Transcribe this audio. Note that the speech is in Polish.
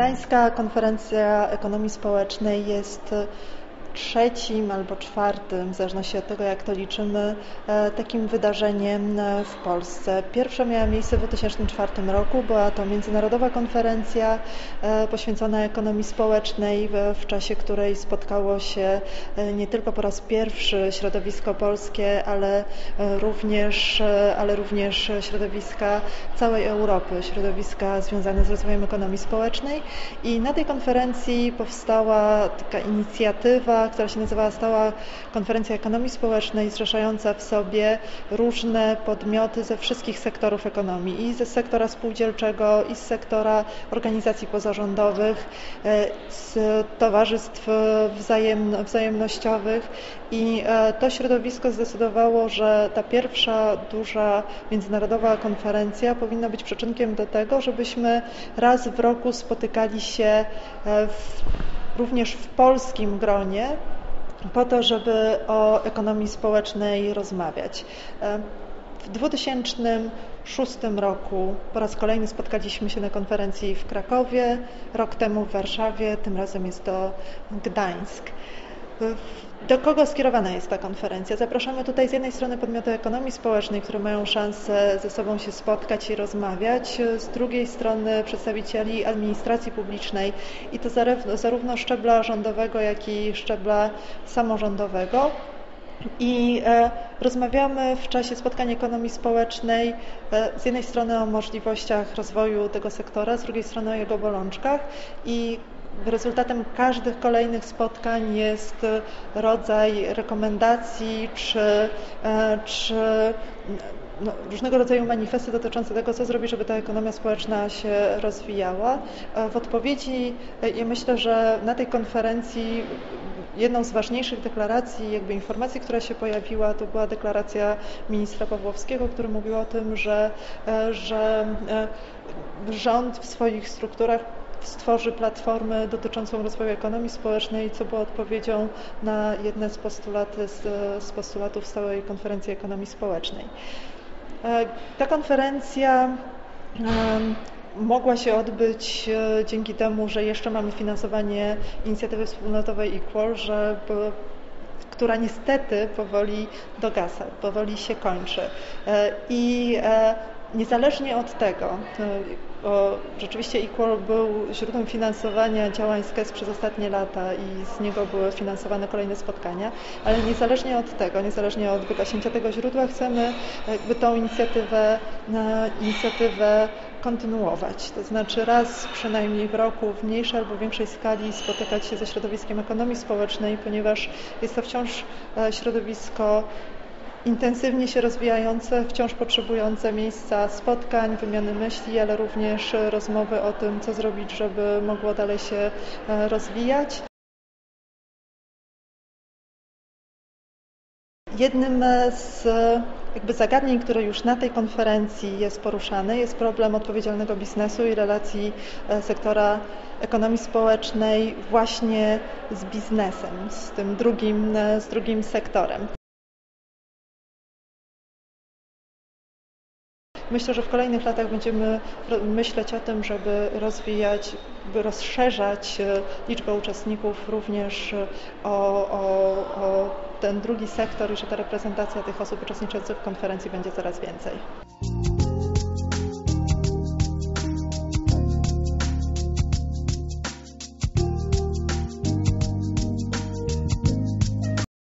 Gdańska Konferencja Ekonomii Społecznej jest trzecim albo czwartym, w zależności od tego jak to liczymy, e, takim wydarzeniem e, w Polsce. Pierwsza miała miejsce w 2004 roku, była to międzynarodowa konferencja e, poświęcona ekonomii społecznej, w czasie której spotkało się nie tylko po raz pierwszy środowisko polskie, ale również, ale również środowiska całej Europy, środowiska związane z rozwojem ekonomii społecznej i na tej konferencji powstała taka inicjatywa która się nazywała Stała Konferencja Ekonomii Społecznej, zrzeszająca w sobie różne podmioty ze wszystkich sektorów ekonomii, i ze sektora spółdzielczego, i z sektora organizacji pozarządowych, e, z towarzystw wzajem, wzajemnościowych. I e, to środowisko zdecydowało, że ta pierwsza duża międzynarodowa konferencja powinna być przyczynkiem do tego, żebyśmy raz w roku spotykali się e, w również w polskim gronie, po to, żeby o ekonomii społecznej rozmawiać. W 2006 roku po raz kolejny spotkaliśmy się na konferencji w Krakowie, rok temu w Warszawie, tym razem jest to Gdańsk. Do kogo skierowana jest ta konferencja? Zapraszamy tutaj z jednej strony podmioty ekonomii społecznej, które mają szansę ze sobą się spotkać i rozmawiać, z drugiej strony przedstawicieli administracji publicznej i to zarówno szczebla rządowego, jak i szczebla samorządowego. I e, rozmawiamy w czasie spotkań ekonomii społecznej e, z jednej strony o możliwościach rozwoju tego sektora, z drugiej strony o jego bolączkach i rezultatem każdych kolejnych spotkań jest rodzaj rekomendacji czy, e, czy no, różnego rodzaju manifesty dotyczące tego, co zrobić, żeby ta ekonomia społeczna się rozwijała. E, w odpowiedzi, e, ja myślę, że na tej konferencji jedną z ważniejszych deklaracji, jakby informacji, która się pojawiła, to była deklaracja ministra Pawłowskiego, który mówił o tym, że, że rząd w swoich strukturach stworzy platformę dotyczącą rozwoju ekonomii społecznej, co było odpowiedzią na jedne z, postulaty, z, z postulatów stałej konferencji ekonomii społecznej. E, ta konferencja mogła się odbyć e, dzięki temu, że jeszcze mamy finansowanie inicjatywy wspólnotowej Equal, że która niestety powoli dogasa, powoli się kończy. E, I niezależnie od tego, bo rzeczywiście Equal był źródłem finansowania działań SKES przez ostatnie lata i z niego były finansowane kolejne spotkania, ale niezależnie od tego, niezależnie od wygaśnięcia tego źródła, chcemy jakby tą inicjatywę, inicjatywę kontynuować. To znaczy raz przynajmniej w roku w mniejszej albo większej skali spotykać się ze środowiskiem ekonomii społecznej, ponieważ jest to wciąż e, środowisko intensywnie się rozwijające, wciąż potrzebujące miejsca spotkań, wymiany myśli, ale również rozmowy o tym, co zrobić, żeby mogło dalej się e, rozwijać. Jednym z jakby zagadnień, które już na tej konferencji jest poruszane, jest problem odpowiedzialnego biznesu i relacji e, sektora ekonomii społecznej właśnie z biznesem, z tym drugim, e, z drugim sektorem. Myślę, że w kolejnych latach będziemy myśleć o tym, żeby rozwijać, by rozszerzać e, liczbę uczestników również e, o, o, o ten drugi sektor i że ta reprezentacja tych osób uczestniczących w konferencji będzie coraz więcej.